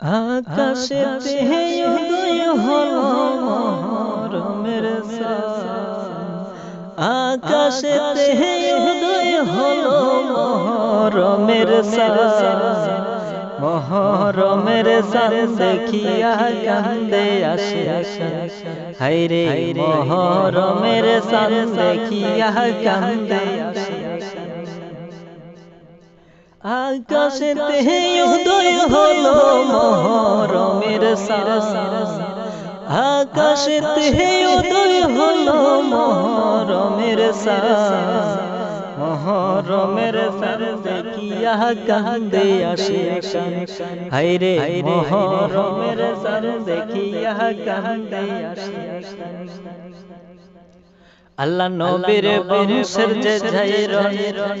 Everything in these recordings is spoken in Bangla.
আকাশেতে উদয় হলো মহরমের আকাশেতে উদয় হলো মহরমের মহরমের সার দেখিয়া কান্দে আসে হাইরে মহরমের সার দেখিয়া কান্দে আসে আকাশেতে উদয় হলো মহরমের সারা। আকাশেতে উদয় হলো মহরমের সারা। মহরমের সার দেখিয়া কান্দে আসে হাইরে মহরমের সার দেখিয়া কান্দে আসে আল্লাহ নবীর বংশের যে ঝাইর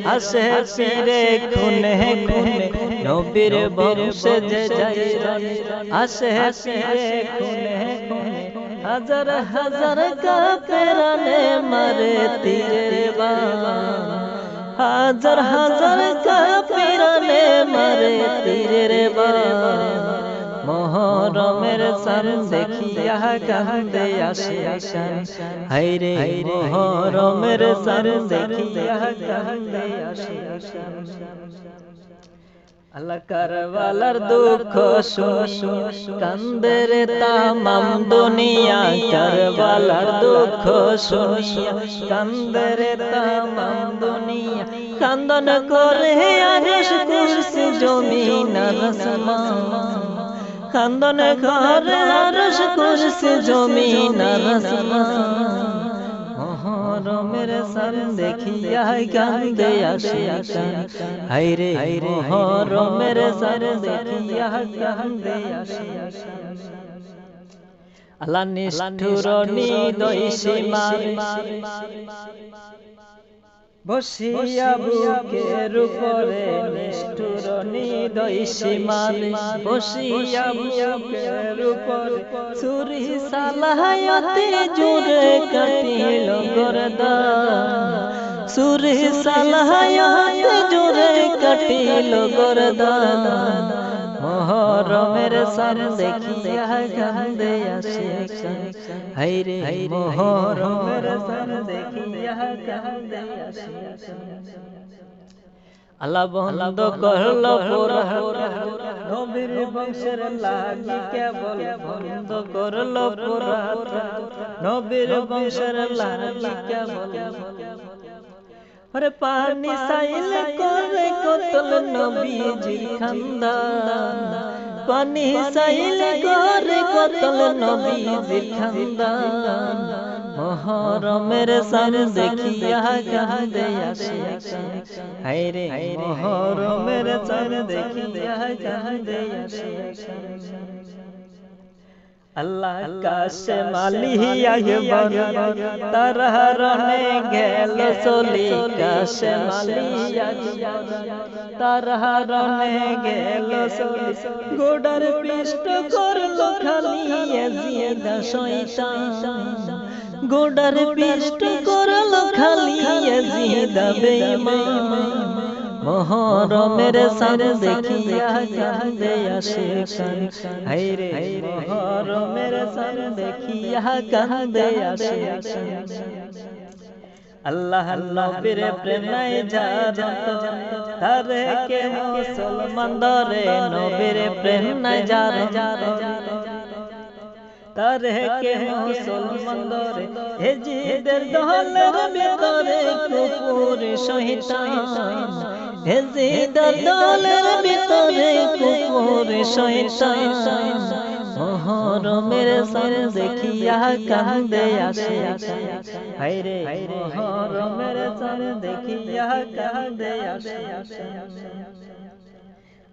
আসে পীরে খুনে খুনে নবীর বংশে যে ঝাইর আসে পীরে খুনে খুনে হাজার হাজার কাপেরানে মারে তীরে বা হাজার হাজার কাপেরানে মারে তীরে বা সার দেখিয়া কান্দে আসে। আসান হাইরে মহরমের সার দেখিয়া কান্দে আসে। আল্লাহ কারবালার দুঃখ শুনি। কান্দে রে তামাম দুনিয়া। কারবালার দুঃখ শুনি। কান্দে রে তামাম দুনিয়া। কান্দন করে আরশ কুরসি জমিন আসমান। কান্দন ঘরে আরশ আর আসমান মহরমের সার দেখিয়া কান্দে আসে কান হাইরে মহরমের সার দেখিয়া কান্দে আসে আল্লাহ নিষ্ঠুর নিদয় সীমার বসিয়া বুকের উপরে নিষ্ঠুর নিদয় সীমার বসিয়া বুকের উপরে চুরি সালাহায়াতে জোরে কাটিল গরদা। চুরি সালাহায়াতে জোরে কাটিল গরদা। মহরমের সার দেখিয়া কান্দে আসে হাইরে মহরমের সার দেখিয়া কান্দে আসে আল্লাহ বন্ধ করল নবীর বংশের লাগি কেবল বন্ধ করল নবীর বংশের লাগি কেবল আরে পানি সাইল করে কতল নবীজি খান্দা। পানি সাইল করে কতল নবীজি খান্দা। মহরমের সার দেখিয়া কান্দে আসে হাইরে মহরমের সার দেখিয়া কান্দে আসে। আল্লাহ কাশে মালিয়া বর তারহরনে গেল চলি কাশে মালিয়া তারহরনে গেল চলি গোডার পৃষ্ঠ করল খালি জিদা শয়তান। গোডার পৃষ্ঠ করল খালি জিদা বেঈমান। মহরমের সার দেখিয়া কান্দে আসে কান হাইরে মহরমের সার দেখিয়া কান্দে আসে আল্লাহ নবীর প্রেমায় যার তারে কে মুসলমান দরে নবীর প্রেম নাই তারে কে মুসলমান দরে হে জিদের দলের ভিতরে কুকুর শহীদান জিদের দলের ভিতরে কুকুর শহীদান মহরমের সার দেখিয়া কান্দে আসে হাইরে মহরমের সার দেখিয়া কান্দে আসে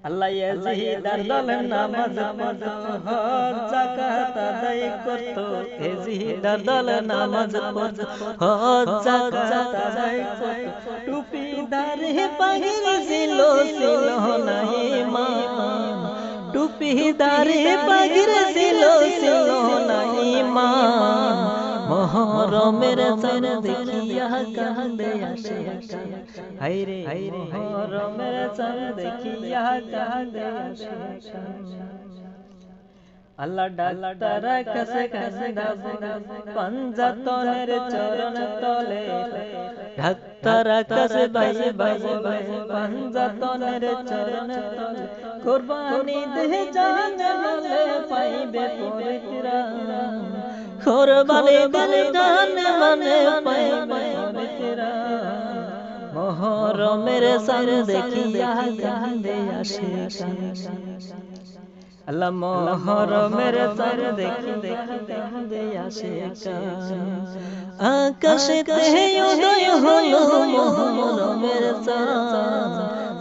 আল্লাহ ইয়াজিদার দল নামাজ পড়তো হজ যাকাত আদায় করত। ইয়াজিদার দল নামাজ পড়তো হজ দারে পাগির ছিল ছিল না ইমান টুপি দারে পাগির ছিল ছিল না ইমান মহরমের চান দেখিয়া কান্দে আসে হাইরে হাইরে মহরমের চান দেখিয়া কান্দে আসে আল্লাহ ডাক্তার কাছে কান্দাব পঞ্জাতনের চরণ তলে। ডাক্তার কাছে ভাই ভাই পঞ্জাতনের চরণ তলে। কুরবানি দে জান বলে পাইবে পরিত্রাণ কুরবানি দে জান পাইবে পরিত্রাণ মহরমের সার দেখিয়া আসে। আল্লাহ মহরমের সার দেখি দেখি কান্দে আসে আকাশে। উদয় হলো মহরমের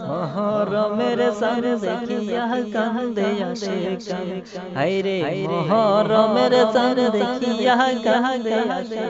মহরমের সার দেখিয়া কান্দে আসে হাইরে মহরমের সার দেখিয়া কান্দে আসে